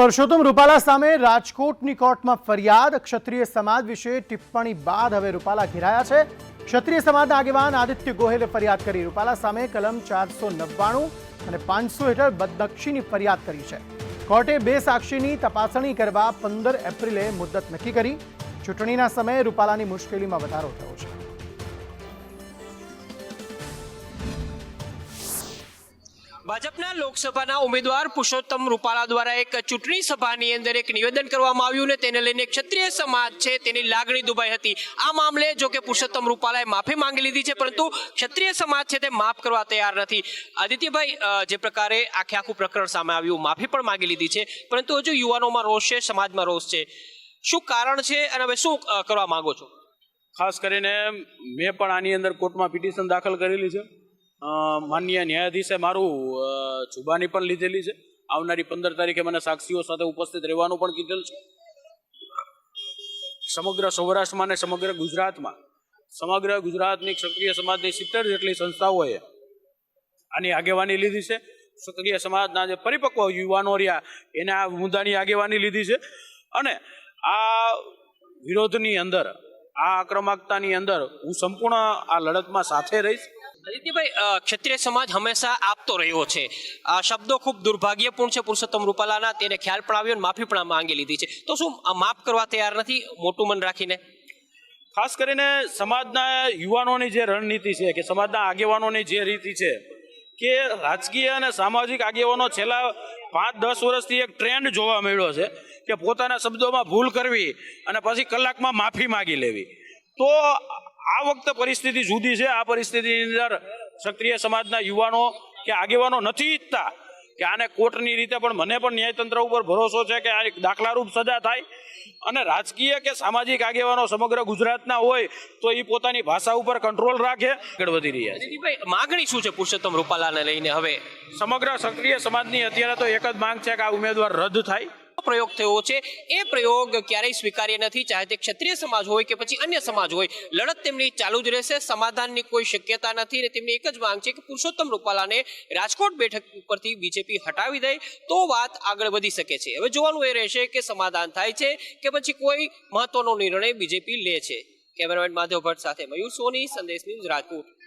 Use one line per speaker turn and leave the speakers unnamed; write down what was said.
પરસોત્તમ રૂપાલા સામે રાજકોટની કોર્ટમાં ફરિયાદ. ક્ષત્રિય સમાજ વિશે ટિપ્પણી બાદ હવે રૂપાલા ઘેરાયા છે. ક્ષત્રિય સમાજના આગેવાન આદિત્ય ગોહેલે ફરિયાદ કરી. રૂપાલા સામે કલમ ચારસો નવ્વાણું અને પાંચસો હેઠળ બદનક્ષીની ફરિયાદ કરી છે. કોર્ટે બે સાક્ષીની તપાસણી કરવા પંદર એપ્રિલે મુદત નક્કી કરી. ચૂંટણીના સમયે રૂપાલાની મુશ્કેલીમાં વધારો થયો છે.
ભાજપના લોકસભાના ઉમેદવાર પુરુષોત્તમ રૂપાલા દ્વારા એક ચૂંટણી સભાની અંદર એક નિવેદન કરવામાં આવ્યું ને તેને લઈને ક્ષત્રિય સમાજ છે તેની લાગણી દુભાઈ હતી. આ મામલે જો કે પુરુષોત્તમ રૂપાલાએ માફી માંગી લીધી છે, પરંતુ ક્ષત્રિય સમાજ છે તે માફ કરવા તૈયાર નથી. આદિત્યભાઈ જે પ્રકારે આખે આખું પ્રકરણ સામે આવ્યું, માફી પણ માંગી લીધી છે, પરંતુ હજુ યુવાનોમાં રોષ છે, સમાજમાં રોષ છે. શું કારણ છે અને હવે શું કરવા માંગો છો?
ખાસ કરીને મેં પણ આની અંદર કોર્ટમાં પિટિશન દાખલ કરેલી છે. અ, માનનીય ન્યાયાધીશે મારું જુબાની પણ લીધેલી છે. આવનારી પંદર તારીખે મને સાક્ષીઓ સાથે ઉપસ્થિત રહેવાનું પણ કીધેલ છે. સમગ્ર સૌરાષ્ટ્રમાં અને સમગ્ર ગુજરાતમાં સમગ્ર ગુજરાતની ક્ષત્રિય સમાજની સિત્તેર જેટલી સંસ્થાઓએ આની આગેવાની લીધી છે. ક્ષત્રિય સમાજના જે પરિપક્વ યુવાનો રહ્યા એને આ મુદ્દાની આગેવાની લીધી છે. અને આ વિરોધની અંદર આ આક્રમકતાની અંદર હું સંપૂર્ણ આ લડતમાં સાથે રહીશ.
આદિત્યભાઈ ક્ષત્રિય સમાજ હંમેશા આપતો રહ્યો છે. આ શબ્દો ખૂબ દુર્ભાગ્યપૂર્ણ છે પુરુષોત્તમ રૂપાલાના, તેને ખ્યાલ પણ આવ્યો અને માફી પણ માંગી લીધી છે. તો શું માફ કરવા તૈયાર નથી, મોટું મન રાખીને?
ખાસ કરીને સમાજના યુવાનોની જે રણનીતિ છે કે સમાજના આગેવાનોની જે રીતિ છે કે રાજકીય અને સામાજિક આગેવાનો છેલ્લા પાંચ, દસ વર્ષથી એક ટ્રેન્ડ જોવા મળ્યો છે કે પોતાના શબ્દોમાં ભૂલ કરવી અને પછી કલાકમાં માફી માગી લેવી. તો આ વખતે પરિસ્થિતિ જુદી છે. આ પરિસ્થિતિની અંદર ક્ષત્રિય સમાજના યુવાનો કે આગેવાનો નથી ઈચ્છતા કે આને કોર્ટની રીતે પણ મને પણ ન્યાયતંત્ર ઉપર ભરોસો છે કે આ એક દાખલારૂપ સજા થાય. અને રાજકીય કે સામાજિક આગેવાનો સમગ્ર ગુજરાતના હોય તો એ પોતાની ભાષા ઉપર કંટ્રોલ રાખે. આગળ વધી રહ્યા છે.
માગણી શું છે પુરુષોત્તમ રૂપાલાને લઈને? હવે
સમગ્ર સક્રિય સમાજની અત્યારે તો એક જ માંગ છે કે આ ઉમેદવાર રદ થાય.
પ્રયોગ થયો છે. એ પ્રયોગ ક્યારેય સ્વીકાર્ય નથી. ચાહે તે ક્ષત્રિય સમાજ હોય કે પછી અન્ય સમાજ હોય, લડત તેમની ચાલુ જ રહેશે, સમાધાનની કોઈ શક્યતા નથી અને તેમની એક જ માંગ છે કે પુરુષોત્તમ રૂપાલાને રાજકોટ બેઠક ઉપરથી બીજેપી હટાવી દે તો વાત આગળ વધી શકે છે. હવે જોવાનું એ રહેશે કે સમાધાન થાય છે કે પછી કોઈ મહત્વનો નિર્ણય બીજેપી લે છે. કેમેરામેન માધવ ભટ્ટ સાથે મયુર સોની, સંદેશ ન્યૂઝ રાજકોટ.